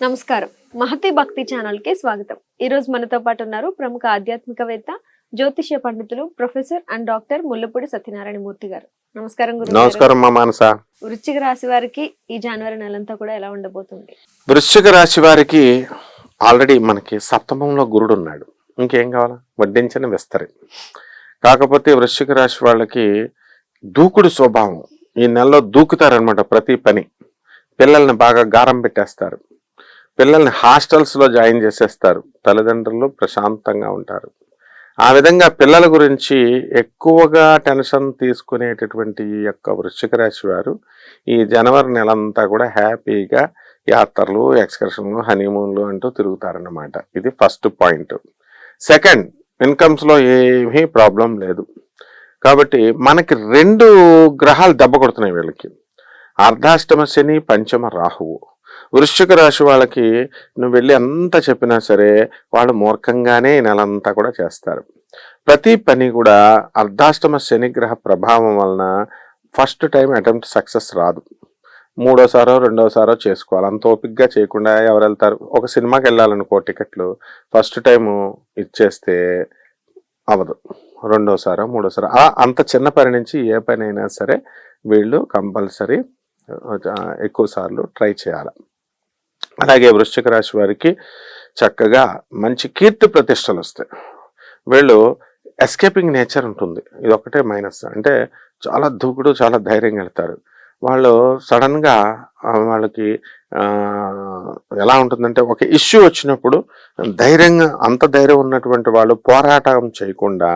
నమస్కారం. మహతి భక్తి ఛానల్కి స్వాగతం. ఈ రోజు మనతో పాటు ఉన్నారు ప్రముఖ ఆధ్యాత్మికవేత్త జ్యోతిష్య పండితులు professor and doctor Mullapudi Satyanarayana Murthy garu. నమస్కారం గారు. నమస్కారం మా మానస. వృశ్చిక రాశి వారికి ఈ జనవరి నెలంతా కూడా ఎలా ఉండబోతుంది? వృశ్చిక రాశి వారికి ఆల్రెడీ మనకి సప్తమంలో గురుడు ఉన్నాడు. ఇంకేం కావాలా? వడ్డించిన విస్తరి. కాకపోతే వృశ్చిక రాశి వాళ్ళకి దూకుడు స్వభావం. ఈ నెలలో దూకుతారనమాట ప్రతి పని. పిల్లల్ని బాగా గారం పెట్టేస్తారు. పిల్లల్ని హాస్టల్స్లో జాయిన్ చేసేస్తారు. తల్లిదండ్రులు ప్రశాంతంగా ఉంటారు. ఆ విధంగా పిల్లల గురించి ఎక్కువగా టెన్షన్ తీసుకునేటటువంటి ఈ యొక్క వృశ్చిక రాశి వారు ఈ జనవరి నెలంతా కూడా హ్యాపీగా యాత్రలు ఎక్స్కర్షన్లు హనీమూన్లు అంటూ తిరుగుతారన్నమాట. ఇది ఫస్ట్ పాయింట్. సెకండ్ ఇన్కమ్స్లో ఏమీ ప్రాబ్లం లేదు. కాబట్టి మనకి రెండు గ్రహాలు దెబ్బ కొడుతున్నాయి వీళ్ళకి. అర్ధాష్టమ శని పంచమ రాహువు. వృశ్చిక రాశి వాళ్ళకి నువ్వు వెళ్ళి ఎంత చెప్పినా సరే వాళ్ళు మూర్ఖంగానే నెలంతా కూడా చేస్తారు. ప్రతి పని కూడా అర్ధాష్టమ శనిగ్రహ ప్రభావం వలన ఫస్ట్ టైం అటెంప్ట్ సక్సెస్ రాదు. మూడోసారో రెండోసారో చేసుకోవాలి. అంత ఓపిక్గా చేయకుండా ఎవరు వెళ్తారు? ఒక సినిమాకి వెళ్ళాలనుకో టికెట్లు ఫస్ట్ టైము ఇచ్చేస్తే అవదు రెండోసారో మూడోసారో ఆ అంత చిన్న పని నుంచి ఏ పని అయినా సరే వీళ్ళు కంపల్సరీ ఎక్కువసార్లు ట్రై చేయాలి. అలాగే వృశ్చిక రాశి వారికి చక్కగా మంచి కీర్తి ప్రతిష్టలు వస్తాయి. వీళ్ళు ఎస్కేపింగ్ నేచర్ ఉంటుంది. ఇది ఒకటే మైనస్. అంటే చాలా దూకుడు చాలా ధైర్యంగా వెళ్తారు వాళ్ళు సడన్గా వాళ్ళకి ఎలా ఉంటుందంటే ఒక ఇష్యూ వచ్చినప్పుడు ధైర్యంగా అంత ధైర్యం ఉన్నటువంటి వాళ్ళు పోరాటం చేయకుండా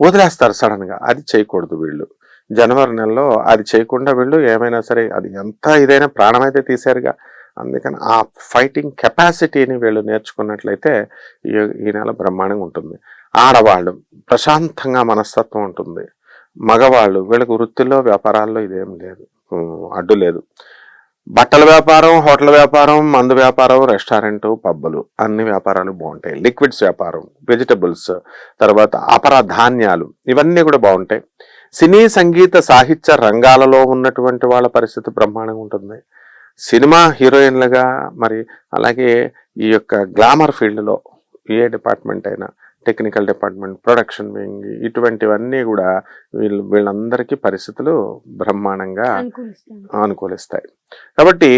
వదిలేస్తారు సడన్గా. అది చేయకూడదు వీళ్ళు. జనవరి నెలలో అది చేయకుండా వీళ్ళు ఏమైనా సరే అది ఎంత ఇదైనా ప్రాణం అయితే తీశారుగా. అందుకని ఆ ఫైటింగ్ కెపాసిటీని వీళ్ళు నేర్చుకున్నట్లయితే ఈ ఈ నెల బ్రహ్మాండంగా ఉంటుంది. ఆడవాళ్ళు ప్రశాంతంగా మనస్తత్వం ఉంటుంది. మగవాళ్ళు వీళ్ళకి వృత్తిలో వ్యాపారాల్లో ఇదేం లేదు. అడ్డు లేదు. బట్టల వ్యాపారం హోటల్ వ్యాపారం మందు వ్యాపారం రెస్టారెంట్ పబ్బులు అన్ని వ్యాపారాలు బాగుంటాయి. లిక్విడ్స్ వ్యాపారం వెజిటబుల్స్ తర్వాత అపర ధాన్యాలు ఇవన్నీ కూడా బాగుంటాయి. సినీ సంగీత సాహిత్య రంగాలలో ఉన్నటువంటి వాళ్ళ పరిస్థితి బ్రహ్మాండంగా ఉంటుంది. సినిమా హీరోయిన్లుగా మరి అలాగే ఈ యొక్క గ్లామర్ ఫీల్డ్లో ఏ డిపార్ట్మెంట్ అయినా టెక్నికల్ డిపార్ట్మెంట్ ప్రొడక్షన్ వింగ్ ఇటువంటివన్నీ కూడా వీళ్ళు వీళ్ళందరికీ పరిస్థితులు బ్రహ్మాండంగా అనుకూలిస్తాయి. కాబట్టి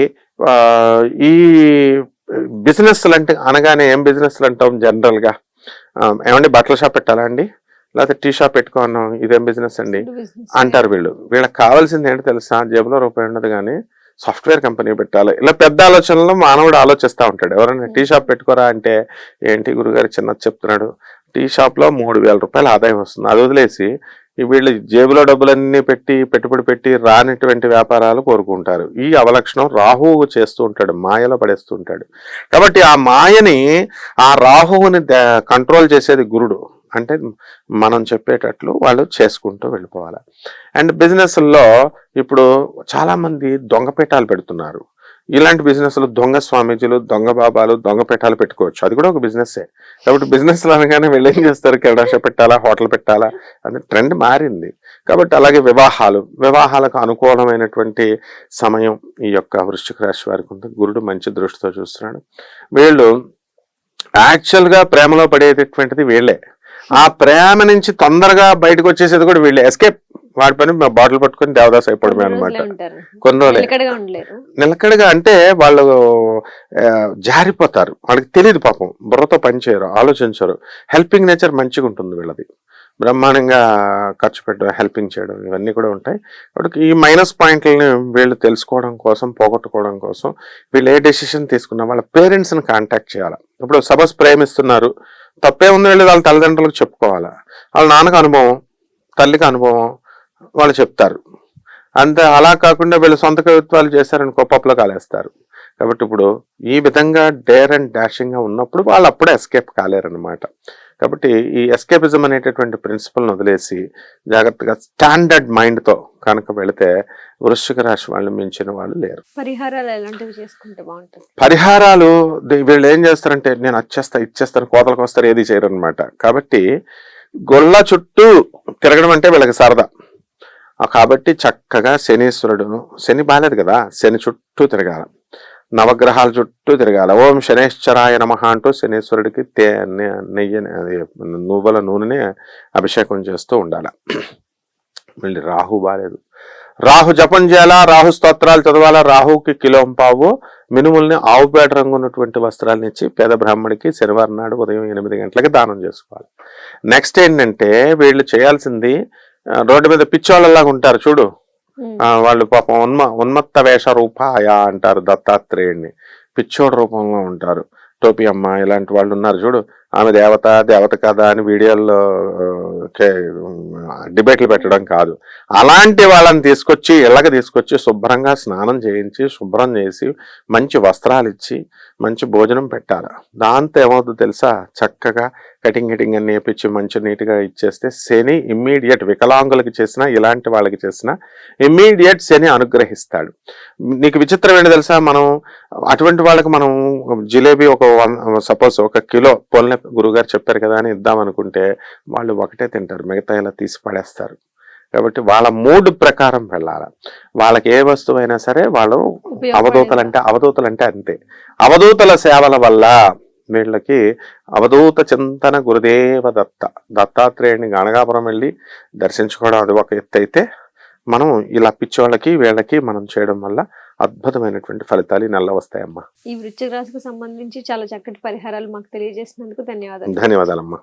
ఈ బిజినెస్ అంటే అనగానే ఏం బిజినెస్ అంటాం జనరల్గా? ఏమండి బట్టల షాప్ పెట్టాలా అండి? లేకపోతే టీ షాప్ పెట్టుకున్నాం ఇదేం బిజినెస్ అండి? అంటారు వీళ్ళు. వీళ్ళకి కావాల్సింది ఏంటో తెలుసా? జేబులో రూపాయి ఉండదు కానీ సాఫ్ట్వేర్ కంపెనీ పెట్టాలి. ఇలా పెద్ద ఆలోచనలు మానవుడు ఆలోచిస్తూ ఉంటాడు. ఎవరైనా టీ షాప్ పెట్టుకోరా అంటే ఏంటి గురుగారు చిన్నది చెప్తున్నాడు? టీ షాప్లో మూడు వేల రూపాయల ఆదాయం వస్తుంది. అది వదిలేసి వీళ్ళు జేబులో డబ్బులన్నీ పెట్టి పెట్టుబడి పెట్టి రానటువంటి వ్యాపారాలు కోరుకుంటారు. ఈ అవలక్షణం రాహువు చేస్తూ ఉంటాడు. మాయలో పడేస్తూ ఉంటాడు. కాబట్టి ఆ మాయని ఆ రాహువుని కంట్రోల్ చేసేది గురుడు. అంటే మనం చెప్పేటట్లు వాళ్ళు చేసుకుంటూ వెళ్ళిపోవాలి. అండ్ బిజినెస్లో ఇప్పుడు చాలామంది దొంగపీఠాలు పెడుతున్నారు. ఇలాంటి బిజినెస్లు దొంగ స్వామీజీలు దొంగ బాబాలు దొంగ పెట్టాలు పెట్టుకోవచ్చు. అది కూడా ఒక బిజినెస్సే. కాబట్టి బిజినెస్లు అనగానే వీళ్ళు ఏం చేస్తారు? కెడాష పెట్టాలా? హోటల్ పెట్టాలా? అది ట్రెండ్ మారింది. కాబట్టి అలాగే వివాహాలు. వివాహాలకు అనుకూలమైనటువంటి సమయం ఈ యొక్క వృశ్చిక రాశి వారికి ఉంది గురుడు మంచి దృష్టితో చూస్తున్నాడు. వీళ్ళు యాక్చువల్గా ప్రేమలో పడేటటువంటిది వీళ్ళే. ఆ ప్రేమ నుంచి తొందరగా బయటకు వచ్చేసేది కూడా వీళ్ళే. ఎస్కేప్ వాడి పని బాటిల్ పట్టుకొని దేవదాస్ అయిపోవడమే అనమాట కొన్ని రోజులే. నిలకడగా అంటే వాళ్ళు జారిపోతారు. వాళ్ళకి తెలియదు పాపం. బుర్రతో పనిచేయరు ఆలోచించరు. హెల్పింగ్ నేచర్ మంచిగా ఉంటుంది వీళ్ళది. బ్రహ్మాండంగా ఖర్చు పెట్టడం హెల్పింగ్ చేయడం ఇవన్నీ కూడా ఉంటాయి. కాబట్టి ఈ మైనస్ పాయింట్లని వీళ్ళు తెలుసుకోవడం కోసం పోగొట్టుకోవడం కోసం వీళ్ళు ఏ డెసిషన్ తీసుకున్నా వాళ్ళ పేరెంట్స్ని కాంటాక్ట్ చేయాలి. ఇప్పుడు సపోజ్ ప్రేమిస్తున్నారు. తప్పే ఉంది వెళ్ళి వాళ్ళ తల్లిదండ్రులకు చెప్పుకోవాలా? వాళ్ళ నాన్నకు అనుభవం తల్లికి అనుభవం వాళ్ళు చెప్తారు. అంతే అలా కాకుండా వీళ్ళు సొంత కవిత్వాలు చేశారనుకో పప్పులో కాలేస్తారు. కాబట్టి ఇప్పుడు ఈ విధంగా డేర్ అండ్ డాషింగ్గా ఉన్నప్పుడు వాళ్ళు అప్పుడే ఎస్కేప్ కాలేరనమాట కాబట్టి ఈ ఎస్కేపిజం అనేటటువంటి ప్రిన్సిపల్ని వదిలేసి జాగ్రత్తగా స్టాండర్డ్ మైండ్తో కనుక వెళితే వృశ్చిక రాశి వాళ్ళు మించిన వాళ్ళు లేరు. పరిహారాలు ఎలాంటివి చేసుకుంటే బాగుంటుంది? పరిహారాలు ది- వీళ్ళు ఏం చేస్తారంటే నేను వచ్చేస్తా ఇచ్చేస్తాను కోతలకు వస్తారు ఏది చేయరు అనమాట కాబట్టి గొల్ల చుట్టూ తిరగడం అంటే వీళ్ళకి సరదా. కాబట్టి చక్కగా శనీశ్వరుడు శని బాలేదు కదా శని చుట్టూ తిరగాల. నవగ్రహాల చుట్టూ తిరగాలి. ఓం శనేశ్వరాయ నమ అంటూ శనేశ్వరుడికి తే నె- నెయ్యి నువ్వుల నూనెని అభిషేకం చేస్తూ ఉండాలి. మళ్ళీ రాహు బాలేదు. రాహు జపం చేయాలా? రాహు స్తోత్రాలు చదవాలా? రాహుకి కిలోం పావు. మినుముల్ని ఆవుపేట రంగు ఉన్నటువంటి వస్త్రాలను ఇచ్చి పేద బ్రాహ్మడికి శనివారం నాడు ఉదయం ఎనిమిది గంటలకి దానం చేసుకోవాలి. నెక్స్ట్ ఏంటంటే వీళ్ళు చేయాల్సింది రోడ్డు మీద పిచ్చోళ్ళలాగా ఉంటారు. చూడు. వాళ్ళు పాపం ఉన్మ ఉన్మత్త వేష రూపాయ అంటారు దత్తాత్రేయుడిని పిచ్చోడు రూపంలో ఉంటారు. టోపీ అమ్మ ఇలాంటి వాళ్ళు ఉన్నారు చూడు. ఆమె దేవత దేవత కదా అని వీడియోల్లో డిబేట్లు పెట్టడం కాదు. అలాంటి వాళ్ళని తీసుకొచ్చి ఇళ్ళకి తీసుకొచ్చి శుభ్రంగా స్నానం చేయించి శుభ్రం చేసి మంచి వస్త్రాలు ఇచ్చి మంచి భోజనం పెట్టాలి. దాంతో ఏమవుతుందో తెలుసా? చక్కగా కటింగ్ గిటింగ్ అని నేర్పించి మంచి నీట్గా ఇచ్చేస్తే శని ఇమ్మీడియట్ వికలాంగులకి చేసిన ఇలాంటి వాళ్ళకి చేసిన ఇమ్మీడియట్ శని అనుగ్రహిస్తాడు. నీకు విచిత్రం ఏంటి తెలుసా? మనం అటువంటి వాళ్ళకి మనం జిలేబీ ఒక వన్ సపోజ్ ఒక కిలో పొల్లె గురుగారు చెప్పారు కదా అని ఇద్దాం అనుకుంటే వాళ్ళు ఒకటే తింటారు మిగతా ఇలా తీసి పడేస్తారు. కాబట్టి వాళ్ళ మూడ్ ప్రకారం వెళ్ళాలి. వాళ్ళకి ఏ వస్తువైనా సరే వాళ్ళు అవధూతలు అంటే అవధూతలు అంటే అంతే. అవధూతల సేవల వల్ల వీళ్ళకి అవధూత చింతన గురుదేవ దత్త. దత్తాత్రేయుని గణగాపురం వెళ్ళి దర్శించుకోవడం అది ఒక ఎత్తు అయితే మనం ఇలా పిచ్చోళ్ళకి వీళ్ళకి మనం చేయడం వల్ల అద్భుతమైనటువంటి ఫలితాలు ఈ నెలలో వస్తాయమ్మా. ఈ వృశ్చిక రాశికి సంబంధించి చాలా చక్కటి పరిహారాలు మాకు తెలియజేసినందుకు ధన్యవాదాలు. ధన్యవాదాలమ్మా.